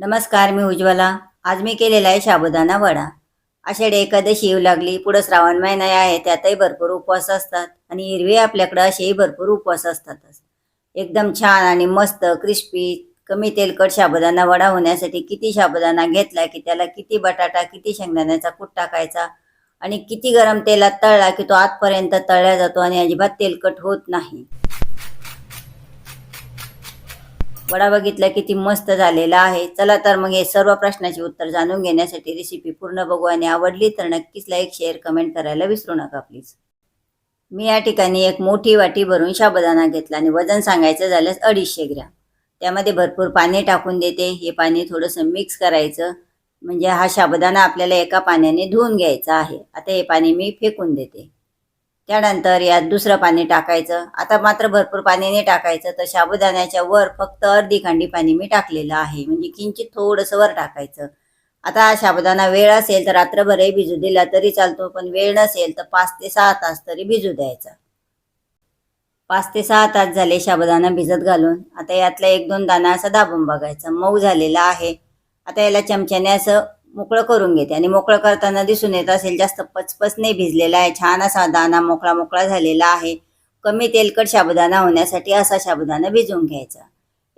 नमस्कार मी उज्ज्वला. आज मी केलेला आहे साबुदाणा वडा. आषाढी एकादशी येऊ लागली. पुढं श्रावण महिना आहे. त्यातही भरपूर उपवास असतात. आणि हिरवी आपल्याकडं असेही भरपूर उपवास असतातच. एकदम छान आणि मस्त क्रिस्पी कमी तेलकट साबुदाणा वडा होण्यासाठी किती साबुदाणा घेतला की त्याला किती बटाटा किती शेंगदाण्याचा कूट टाकायचा आणि किती गरम तेलात तळला की तो आतपर्यंत तळला जातो आणि अजिबात तेलकट होत नाही. वडा बघितला किती मस्त झालेला आहे. चला तर मग हे सर्व प्रश्नाचे उत्तर जाणून घेण्यासाठी रेसिपी पूर्ण बघू आणि आवडली तर नक्कीच लाईक शेअर कमेंट करायला विसरू नका प्लीज मी या ठिकाणी एक मोठी वाटी भरून शाबदाना घेतला आणि वजन सांगायचं झाल्यास अडीचशे ग्रॅम. त्यामध्ये भरपूर पाणी टाकून देते. हे पाणी थोडंसं मिक्स करायचं. म्हणजे हा शाबदाना आपल्याला एका पाण्याने धुवून घ्यायचा आहे. आता हे पाणी मी फेकून देते. त्यानंतर यात दुसरं पाणी टाकायचं. आता मात्र भरपूर पाणी नाही टाकायचं. तर साबुदाण्याच्या वर फक्त अर्धी खांडी पाणी मी टाकलेलं आहे. म्हणजे किंचित थोडंसं वर टाकायचं. आता हा साबुदाणा वेळ असेल तर रात्रभरही भिजू दिला तरी चालतो. पण वेळ नसेल तर पाच ते सहा तास तरी भिजू द्यायचा. पाच ते सहा तास झाले साबुदाणा भिजत घालून. आता यातला एक दोन दाणा असा दाबून बघायचा. मऊ झालेला आहे. आता याला चमच्याने असं मोकळं करून घेते. आणि मोकळं करताना दिसून येत असेल जास्त पचपच नाही भिजलेला आहे. छान असा दाणा मोकळा मोकळा झालेला आहे. कमी तेलकट साबुदाणा होण्यासाठी असा साबुदाणा भिजवून घ्यायचा.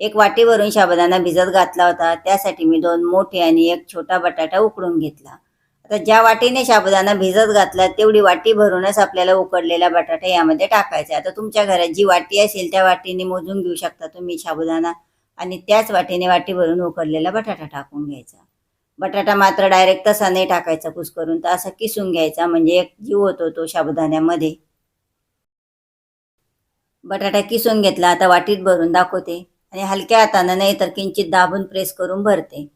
एक वाटीवरून साबुदाणा भिजत घातला होता. त्यासाठी मी दोन मोठे आणि एक छोटा बटाटा उकडून घेतला. आता ज्या वाटीने साबुदाणा भिजत घातला तेवढी वाटी भरूनच आपल्याला उकडलेला बटाटा यामध्ये टाकायचा आता तुमच्या घरात जी वाटी असेल त्या वाटीने मोजून घेऊ शकता तुम्ही साबुदाणा. आणि त्याच वाटीने वाटी भरून उकडलेला बटाटा टाकून घ्यायचा. बटाटा मात्र डायरेक्ट तसा नाही टाकायचा कुस्करून तर असा किसून घ्यायचा. म्हणजे एक जीव होतो तो साबुदाण्यामध्ये बटाटा किसून घेतला. आता वाटीत भरून दाखवते. आणि हलक्या हातानं नाही तर किंचित दाबून प्रेस करून भरते.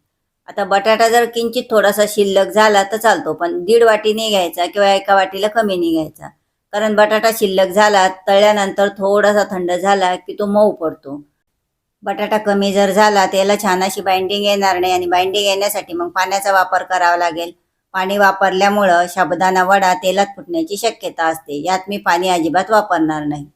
आता बटाटा जर किंचित थोडासा शिल्लक झाला तर चालतो. पण दीड वाटी नाही घ्यायचा किंवा एका वाटीला कमी नाही घ्यायचा. कारण बटाटा शिल्लक झाला तळल्यानंतर थोडासा थंड झाला की तो मऊ पडतो. बटाटा कमी जर झाला त्याला छान अशी बाइंडिंग येणार नाही आणि बाइंडिंग येण्यासाठी मग पाण्याचा वापर करावा लागेल. पाणी वापरल्यामुळं शाबदाना वडा तेलात फुटण्याची शक्यता असते. यात मी पाणी अजिबात वापरणार नाही.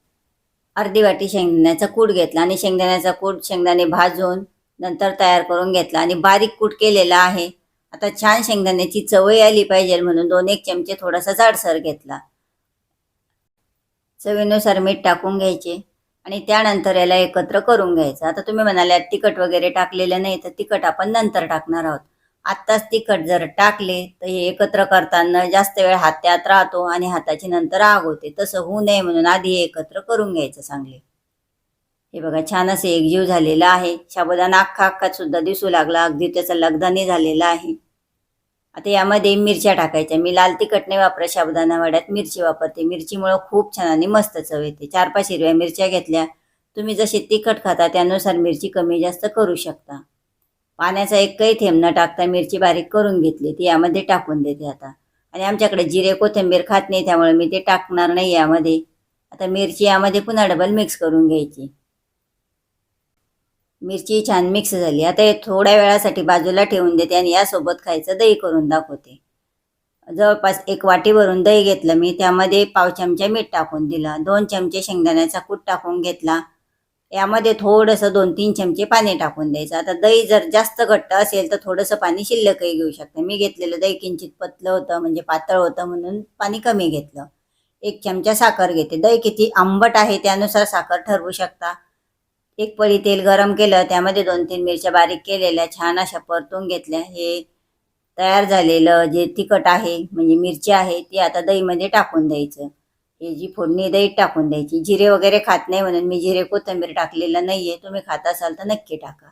अर्धी वाटी शेंगदाण्याचा कूट घेतला आणि शेंगदाण्याचा कूट शेंगदाणे भाजून नंतर तयार करून घेतला आणि बारीक कूट केलेला आहे. आता छान शेंगदाण्याची चवही आली पाहिजे म्हणून दोन एक चमचे थोडासा जाडसर घेतला. चवीनुसार मीठ टाकून घ्यायचे. आणि त्यानंतर याला एकत्र करून घ्यायचं. आता तुम्ही म्हणाल्या तिखट वगैरे टाकलेलं नाही तर तिखट आपण नंतर टाकणार आहोत. आत्ताच तिखट जर टाकले तर हे एकत्र करताना जास्त वेळ हात त्यात राहतो आणि हाताची नंतर आग होते. तसं होऊ नये म्हणून आधी हे एकत्र करून घ्यायचं चांगले. हे बघा छान असे एकजीव झालेला आहे. शाबदान अख्खा अख्खा सुद्धा दिसू लागला. अगदी त्याचा लगदानी झालेला आहे. आता यामध्ये मिरच्या टाकायच्या. मी लाल तिखट नाही वापरत शाबुदाना वड्यात मिरची वापरते. मिरचीमुळं खूप छान आणि मस्त चव येते. चार पाच हिरव्या मिरच्या घेतल्या. तुम्ही जसे तिखट खाता त्यानुसार मिरची कमी जास्त करू शकता. पाण्याचा एकही थेंब न टाकता मिरची बारीक करून घेतली. ती यामध्ये टाकून देते आता. आणि आमच्याकडे जिरे कोथिंबीर खात नाही त्यामुळे मी ते टाकणार नाही यामध्ये. आता मिरची यामध्ये पुन्हा डबल मिक्स करून घ्यायची. मिरची छान मिक्स झाली. आता हे थोड्या वेळासाठी बाजूला ठेवून देते आणि यासोबत खायचं दही करून दाखवते. जवळपास एक वाटी भरून दही घेतलं मी. त्यामध्ये पाव चमचा मीठ टाकून दिला. दोन चमचे शेंगदाण्याचा कूट टाकून घेतला. यामध्ये थोडंसं दोन तीन चमचे पाणी टाकून द्यायचं. आता दही जर जास्त घट्ट असेल तर थोडंसं पाणी शिल्लकही घेऊ शकतं. मी घेतलेलं दही किंचित पतलं होतं म्हणजे पातळ होतं म्हणून पाणी कमी घेतलं. एक चमचा साखर घेते. दही किती आंबट आहे त्यानुसार साखर ठरवू शकता. एक पळी तेल गरम केलं त्यामध्ये दोन तीन मिरच्या बारीक केलेल्या छान अशा परतून घेतल्या. हे तयार झालेलं जे तिखट आहे म्हणजे मिरची आहे ती आता दहीमध्ये टाकून द्यायचं. हे जी फोडणी दहीत टाकून द्यायची. जिरे वगैरे खात नाही म्हणून मी जिरे कोथिंबीर टाकलेलं नाही आहे तुम्ही खात असाल तर नक्की टाका.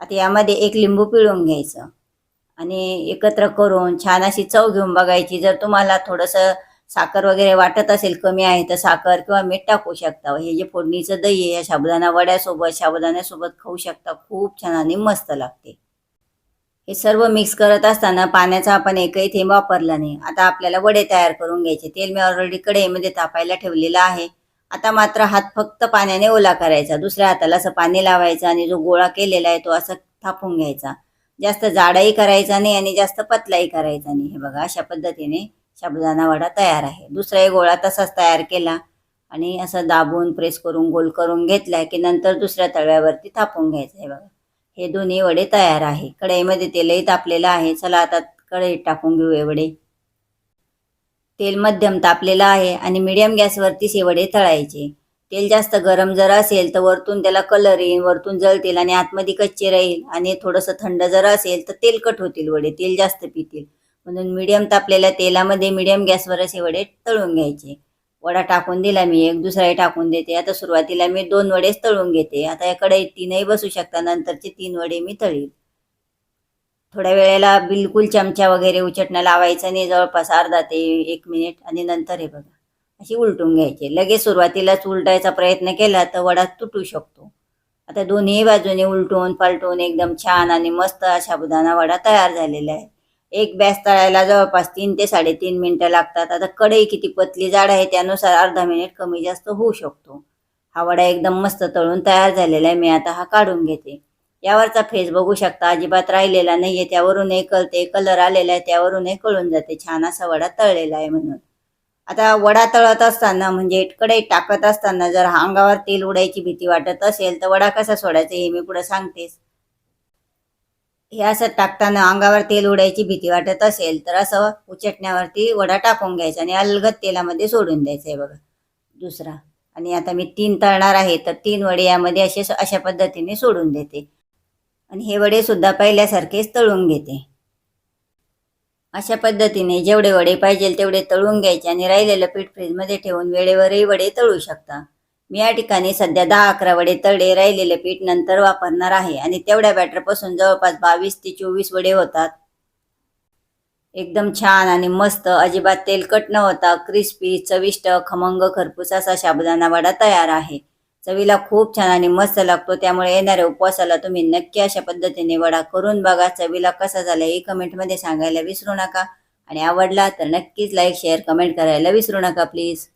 आता यामध्ये एक लिंबू पिळून घ्यायचं. आणि एकत्र करून छान अशी चव घेऊन बघायची. जर तुम्हाला थोडंसं साखर वगैरे वाटत असेल कमी आहे तर साखर किंवा मीठ टाकू शकता. हे जे फोडणीचं दही आहे या साबुदाणा वड्यासोबत साबुदाण्यासोबत खाऊ शकता. खूप छान आणि मस्त लागते. हे सर्व मिक्स करत असताना पाण्याचा आपण एकही थेंब वापरला नाही. आता आपल्याला वडे तयार करून घ्यायचे. तेल मी ऑलरेडी कढईमध्ये तापायला ठेवलेलं आहे. आता मात्र हात फक्त पाण्याने ओला करायचा. दुसऱ्या हाताला असं पाणी लावायचं आणि जो गोळा केलेला आहे तो असं थापून घ्यायचा. जास्त जाडाही करायचा नाही आणि जास्त पतलाही करायचा नाही. हे बघा अशा पद्धतीने साबुदाणा वडा तयार आहे. दुसराही गोळा तसाच तयार केला आणि असं दाबून प्रेस करून गोल करून घेतला की नंतर दुसऱ्या तळव्यावरती थापून घ्यायचं आहे बघा. हे दोन्ही वडे तयार आहे. कढईमध्ये तेलही तापलेलं आहे. चला आता कढईत टाकून घेऊ हे वडे. तेल मध्यम तापलेलं आहे आणि मीडियम गॅसवरतीच हे वडे तळायचे. तेल जास्त गरम जर असेल तर वरतून त्याला कलर येईल वरतून जळतील आणि आतमध्ये कच्चे राहील आणि थोडंसं थंड जर असेल तर तेलकट होतील वडे. तेल जास्त पितील. म्हणून मिडियम तापलेल्या तेलामध्ये मिडियम गॅसवर असे वडे तळून घ्यायचे. वडा टाकून दिला मी एक दुसराही टाकून देते. आता सुरुवातीला मी दोन वडेच तळून घेते. आता या कढईत तीनही बसू शकता नंतरचे तीन वडे मी तळील थोड्या वेळेला बिलकुल चमचा वगैरे उचटणं लावायचं नाही जवळपास अर्धा ते एक मिनिट आणि नंतर हे बघा. अशी उलटून घ्यायचे. लगेच सुरुवातीलाच उलटायचा प्रयत्न केला तर वडा तुटू शकतो. आता दोन्ही बाजूने उलटून पलटून एकदम छान आणि मस्त अशा बुदाना वडा तयार झालेला आहे एक बॅस तळायला जवळपास तीन ते साडेतीन मिनिटं लागतात. आता कढई किती पतली जाड आहे त्यानुसार अर्धा मिनिट कमी जास्त होऊ शकतो. हा वडा एकदम मस्त तळून तयार झालेला आहे. मी आता हा काढून घेते. यावरचा फेस बघू शकता. अजिबात राहिलेला नाहीये. त्यावरूनही कळते. कलर आलेला आहे. त्यावरूनही कळून जाते. छान असा वडा तळलेला आहे म्हणून. आता वडा तळत असताना म्हणजे कढईत टाकत असताना जर अंगावर तेल उडायची भीती वाटत असेल तर वडा कसा सोडायचा हे मी पुढे सांगतेस हे असं टाकताना अंगावर तेल उडायची भीती वाटत असेल तर असं उचटण्यावरती वडा टाकून घ्यायचा आणि अलगद तेलामध्ये सोडून द्यायचं आहे बघा. दुसरा. आणि आता मी तीन तळणार आहे तर तीन वडे यामध्ये असे अशा पद्धतीने सोडून देते. आणि हे वडे सुद्धा पहिल्यासारखेच तळून घेते. अशा पद्धतीने जेवढे वडे पाहिजे तेवढे तळून घ्यायचे आणि राहिलेलं पीठ फ्रीजमध्ये ठेवून वेळेवरही वडे तळू शकता. मी या ठिकाणी सध्या दहा अकरा वडे तळले राहिलेले पीठ नंतर वापरणार आहे आणि तेवढ्या बॅटरपासून जवळपास बावीस ते चोवीस वडे होतात. एकदम छान आणि मस्त अजिबात तेलकट न होता क्रिस्पी चविष्ट खमंग खरपूस असा साबुदाणा वडा तयार आहे. चवीला खूप छान आणि मस्त लागतो त्यामुळे येणाऱ्या उपवासाला तुम्ही नक्की अशा पद्धतीने वडा करून बघा. चवीला कसा झाला हे कमेंटमध्ये सांगायला विसरू नका. आणि आवडला तर नक्कीच लाईक शेअर कमेंट करायला विसरू नका प्लीज